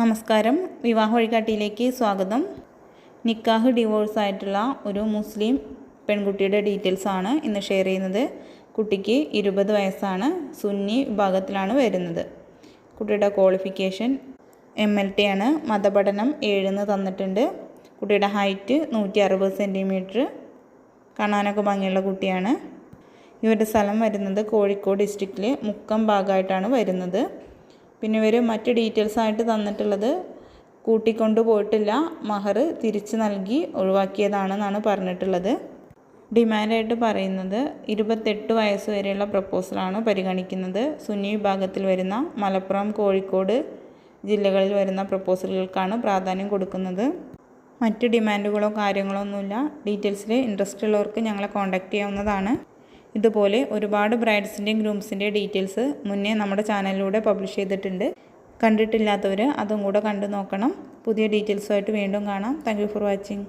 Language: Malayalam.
നമസ്കാരം. വിവാഹ വഴികാട്ടിയിലേക്ക് സ്വാഗതം. നിക്കാഹ് ഡിവോഴ്സ് ആയിട്ടുള്ള ഒരു മുസ്ലിം പെൺകുട്ടിയുടെ ഡീറ്റെയിൽസ് ആണ് ഇന്ന് ഷെയർ ചെയ്യുന്നത്. കുട്ടിക്ക് ഇരുപത് വയസ്സാണ്. സുന്നി വിഭാഗത്തിലാണ് വരുന്നത്. കുട്ടിയുടെ ക്വാളിഫിക്കേഷൻ എം എൽ ടി ആണ്. മതപഠനം ഏഴെന്ന് തന്നിട്ടുണ്ട്. കുട്ടിയുടെ ഹൈറ്റ് നൂറ്റി അറുപത് സെന്റിമീറ്റർ കാണാനൊക്കെ ഭംഗിയുള്ള കുട്ടിയാണ്. ഇവരുടെ സ്ഥലം വരുന്നത് കോഴിക്കോട് ഡിസ്ട്രിക്റ്റിലെ മുക്കം ഭാഗമായിട്ടാണ് വരുന്നത്. പിന്നെ ഇവർ മറ്റ് ഡീറ്റെയിൽസ് ആയിട്ട് തന്നിട്ടുള്ളത് കൂട്ടിക്കൊണ്ടു പോയിട്ടില്ല. മഹർ തിരിച്ചു നൽകി ഒഴിവാക്കിയതാണെന്നാണ് പറഞ്ഞിട്ടുള്ളത്. ഡിമാൻഡായിട്ട് പറയുന്നത് ഇരുപത്തെട്ട് വയസ്സ് വരെയുള്ള പ്രപ്പോസലാണ് പരിഗണിക്കുന്നത്. സുന്നി വിഭാഗത്തിൽ വരുന്ന മലപ്പുറം കോഴിക്കോട് ജില്ലകളിൽ വരുന്ന പ്രപ്പോസലുകൾക്കാണ് പ്രാധാന്യം കൊടുക്കുന്നത്. മറ്റ് ഡിമാൻഡുകളോ കാര്യങ്ങളോ ഒന്നുമില്ല. ഡീറ്റെയിൽസിൽ ഇൻട്രസ്റ്റ് ഉള്ളവർക്ക് ഞങ്ങളെ കോൺടാക്റ്റ് ചെയ്യാവുന്നതാണ്. ഇതുപോലെ ഒരുപാട് ബ്രൈഡ്സിന്റെയും ഗ്രൂംസിന്റെയും ഡീറ്റെയിൽസ് മുന്നേ നമ്മുടെ ചാനലിലൂടെ പബ്ലിഷ് ചെയ്തിട്ടുണ്ട്. കണ്ടിട്ടില്ലാത്തവർ അതും കൂടെ കണ്ടു നോക്കണം. പുതിയ ഡീറ്റെയിൽസുമായിട്ട് വീണ്ടും കാണാം. Thank for watching.